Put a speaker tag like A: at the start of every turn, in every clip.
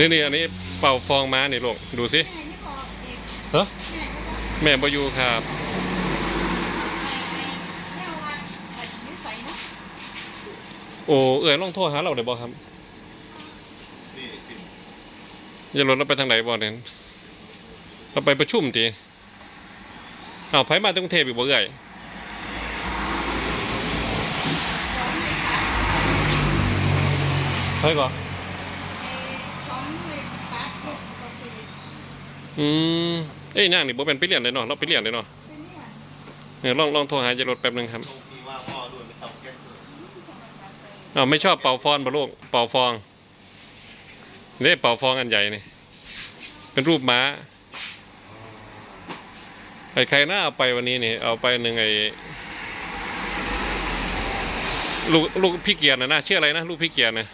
A: นี่นี่อันนี้เป่าฟองม้านี่ลูกดูสิ
B: แม่ไม่บอกเอง
A: เฮ้
B: แม่ไม่บอก
A: แม่บอยูครับ
B: แม่ว่าอันนิสัยเนาะ
A: โอ้เอ๋ยลองโทรหาเราได้บ่ครับ
C: นี่ขึ้น
A: อย่ารถเราไปทางไหนบ่เนี่ยเราไปประชุมตีอ้าวไผมาจากกรุงเทพอีกบ่เอ่ย
B: ร้องเลยค่ะ
A: ไผก่อน
B: เอ่อร้องเลยปาร์ตก็ก็คือ
A: อืมเอ้ยนางนี่บ่เป็นไปเรียนเลยเนาะเราไปเรียนเลยเนาะ
B: เนี่ย
A: ลองลองโทรหาเจรถแป๊บหนึงครับ
C: ตราพ่อด้วยไม่ต้อ
A: ไม่ชอบเป่าฟอนบ่ลูกเป่าฟองนี่เป่าฟองอันใหญ่นี่ เป็นรูปม้าไอ้ใครน่าเอาไปวันนี้นี่ เอาไปหนึ่งไอ้ลูกลูกพี่เกียรตินะนะชื่ออะไรนะลูกพี่เกียรตินะ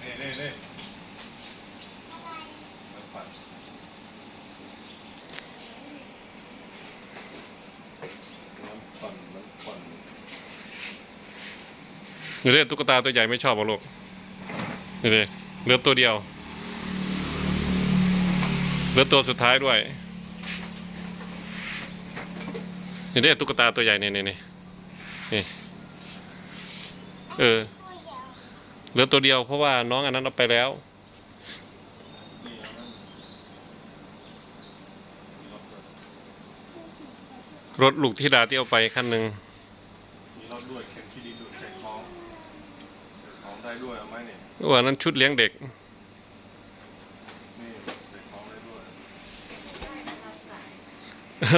C: เน่เน่เน่มันฝันมันฝันมันฝัน
A: นี่เด็ตุ๊กตาตัวใหญ่ไม่ชอบบ่ลูกนี่เด็เหลือตัวเดียวเหลือตัวสุดท้ายด้วยนี่เด็ตุ๊กตาตัวใหญ่นี่นี่นี่นี่เออเหลือตัวเดียวเพราะว่าน้องอันนั้นเอาไปแล้ว
C: รถ
A: ลูกธิดาที่เอาไปคันหนึ่ง
C: ด้วยเข็มที่ดินด้วยใส่ของใส่ของได้ด้วยเอาไหมเนี่ย
A: ว่านั้นชุดเลี้ยงเด็ก
C: นี่ใส่ของได้ด้วย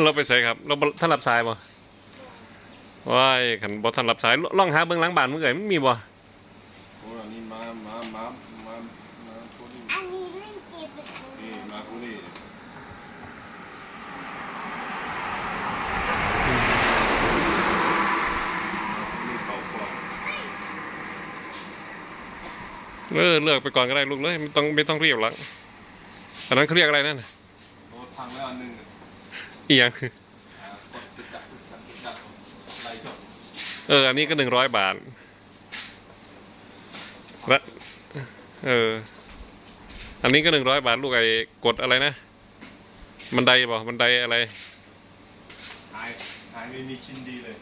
A: เราไปใส่ครับ เราบ่ท่านรับสายบ่ว้ายขันบ่ท่านรับสายลองหาเบื้องหลังบ้านมึงเอ๋ยมันมีบ่
C: โอ้ยอันนี้มามามามามาตัวนี้
B: อันนี้เล่นเกมเป็นคน
C: นี่มาตัวนี้นี่เป่าฟอง
A: เออเลือกไปก่อนก็ได้ลูกเลยไม่ต้องไม่ต้องรีบหรอกอันนั้นเขาเรียกอะไรนั่นน่ะ
C: โอ้พังแล้วอันหนึ่ง
A: อีหยัง
C: อ่ากดตึกจักตึกจักตึกจักไล่จบ
A: เออ อันนี้ก็หนึ่งร้อยบาทและเออ อันนี้ก็หนึ่งร้อยบาทลูกไอ้กดอะไรนะ บันไดบ่บันไดอะไร
C: หายหายไม่มีชิ้นดีเลย